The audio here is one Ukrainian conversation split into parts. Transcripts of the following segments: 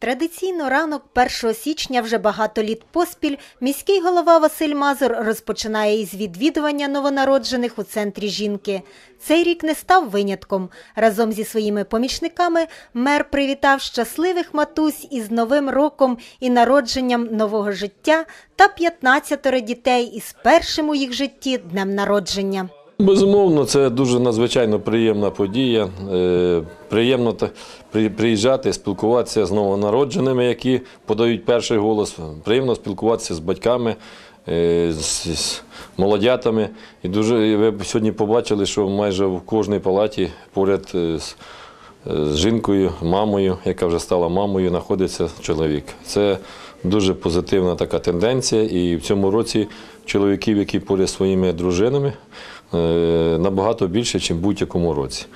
Традиційно ранок 1 січня вже багато літ поспіль міський голова Василь Мазур розпочинає із відвідування новонароджених у центрі жінки. Цей рік не став винятком. Разом зі своїми помічниками мер привітав щасливих матусь із Новим роком і народженням нового життя та 15 дітей із першим у їх житті днем народження. Безумовно, це дуже надзвичайно приємна подія. Е, Приємно приїжджати, спілкуватися з новонародженими, які подають перший голос. Приємно спілкуватися з батьками, е, з, молодятами. І дуже ви сьогодні побачили, що майже в кожній палаті поряд е, з, з жінкою, мамою, яка вже стала мамою, знаходиться чоловік. Це дуже позитивна така тенденція. І в цьому році чоловіків, які поряд зі своїми дружинами, е, набагато більше, ніж в будь-якому році.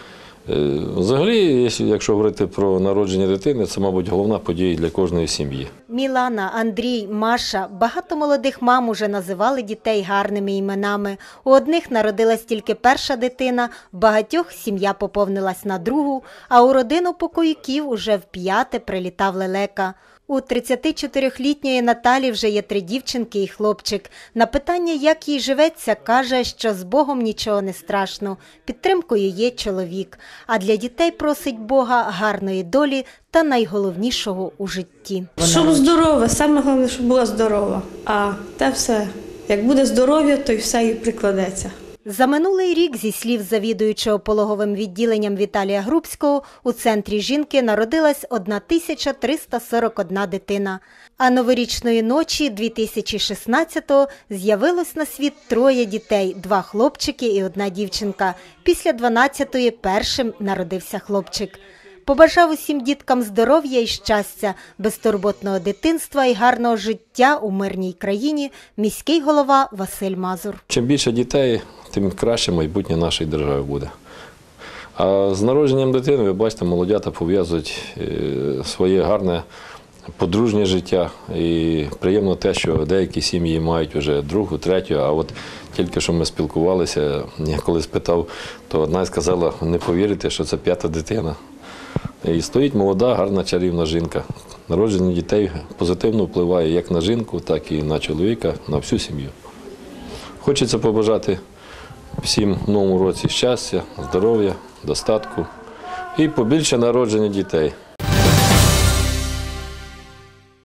Е, Взагалі, якщо- якщо говорити про народження дитини, це, мабуть, головна подія для кожної сім'ї. Мілана, Андрій, Маша, багато молодих мам уже називали дітей гарними іменами. У одних народилась тільки перша дитина, в багатьох сім'я поповнилась на другу, а у родину покоїків уже вп'яте прилітав лелека. У 34-літньої Наталі вже є три дівчинки і хлопчик. На питання, як їй живеться, каже, що з Богом нічого не страшно. Підтримкою є чоловік. А для дітей просить Бога гарної долі та найголовнішого у житті. Щоб здорова, саме головне, щоб була здорова. А те все, як буде здоров'я, то й все і прикладеться. За минулий рік, зі слів завідуючого пологовим відділенням Віталія Грубського, у центрі жінки народилась 1341 дитина. А новорічної ночі 2016-го з'явилось на світ троє дітей: два хлопчики і одна дівчинка. Після 12-ї першим народився хлопчик. Побажав усім діткам здоров'я і щастя, безтурботного дитинства і гарного життя у мирній країні міський голова Василь Мазур. Чим більше дітей, тим краще майбутнє нашої держави буде. А з народженням дитини, ви бачите, молодята пов'язують е, своє гарне подружнє життя. І приємно те, що деякі сім'ї мають вже другу, третю. А от тільки що ми спілкувалися, я коли спитав, то одна сказала, не повірите, що це п'ята дитина. І стоїть молода, гарна чарівна жінка. Народження дітей позитивно впливає як на жінку, так і на чоловіка, на всю сім'ю. Хочеться побажати всім в новому році щастя, здоров'я, достатку і побільше народження дітей.